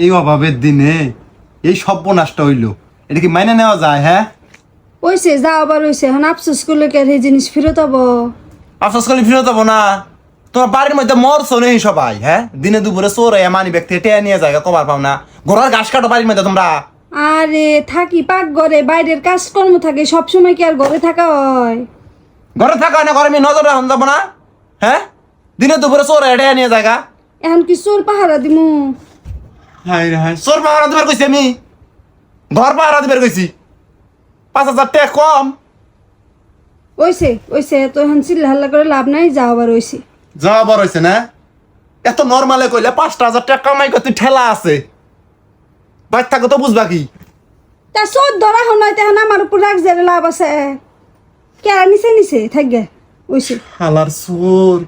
এই অভাবের দিনে এই সর্বনাশটা হইল। এটা কি মাইনে নেওয়া যায় হ্যাঁ? ওইছে যা আবার ওইছে। এখন আফসোস করলে কে এই জিনিস ফেরত হব? আফসোস করলে ফিরত যাব না। তোমার বাড়ির মধ্যে মরছো নেই সবাই হ্যাঁ? দিনে দুপুরে চোর এ মানি ব্যক্তি টেয়া নিয়ে যায় কবার পাও না। ঘোড়ার ঘাস কাটো বাড়ির মধ্যে তোমরা। আরে থাকি পাক ঘরে বাইরের কাজকর্ম থাকে সব সময় কি আর ঘরে থাকা হয়? ঘরে থাকা না ঘরে আমি নজর রাখুন যাব না। হ্যাঁ? দিনে দুপুরে চোর টেয়া নিয়ে যায় এখন কি চোর পাহারা দিমু? হাই রে হাই চোর পাহারা দিবার কইছি আমি? ঘর পাহারা দিবার কইছি। পাঁচ হাজার টাকা কম। ওইছে ওইছে তো এখন চিল্লা হাল্লা করে লাভ নাই যা আবার ওইছে। যাওয়া বড় হয়েছে না? এত নর্মালে কইলে পাঁচটা হাজার টাকা কামাই করতে ঠেলা আছে। বাইর থাকো তো বুঝবা কি? তা চোর ধরা হন নয় তখন আমার উপর রাখ যে লাভ আছে। কেরা নিছে নিছে থাকবে ওইছে। হালার চোর।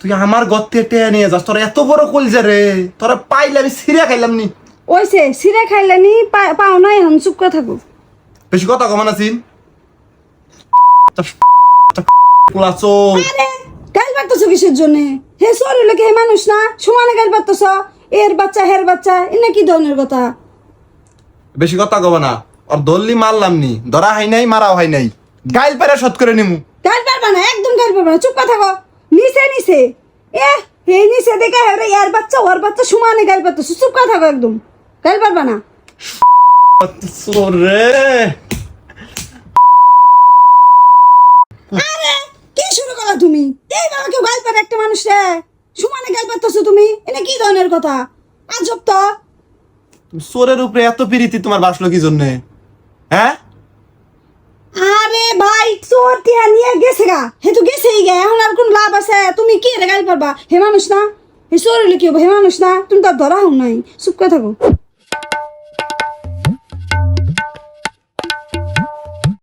তুই আমার গত্তে টেয়া নিয়ে যাস তোরা এত বড় কলজা রে। তোরা পাইলে আমি সিরিয়া খাইলাম নি ওইছে সিরে খাইলে নি পা- পাও নাই এখন চুপ করে থাকো। বেশি কথা কমান আছিন পোলা চোর। আরে গাইল কিসের জন্য? হে চোর হইলে কি হে মানুষ না? সমানে গাইল পারতেছ এর বাচ্চা হের বাচ্চা এনে কি ধরনের কথা? বেশি কথা কব না। আর দল্লি মারলাম নি ধরা হয় নাই মারাও হয় নাই। গাইল পারে শত করে নিমু। পারবা না একদম পারবা না চুপ নিচে নিচে এ হে নিচে দেখে হে এর বাচ্চা ওর বাচ্চা সমানে গাইল পারতেছ। চুপ করে থাকো একদম। গাইল পারবা না। আরে কি শুরু করলা তুমি? এইভাবে কেউ গাইল পারে একটা মানুষ রে। সমানে পারতেছো তুমি? এনে কি ধরনের কথা? আজব তো। চোরের উপরে এত পিরিতি তোমার বাসলো কি জন্যে? হ্যাঁ? তোর টিয়া নিয়ে গেছে গা হে তো গেছেই গে, এখন আর কোন লাভ আছে? তুমি কি রে গাইল পারবা হে মানুষ না? হে চোর কি হব? হে মানুষ না? তুমি তো আর ধরা হও নাই। চুপ করে থাকো।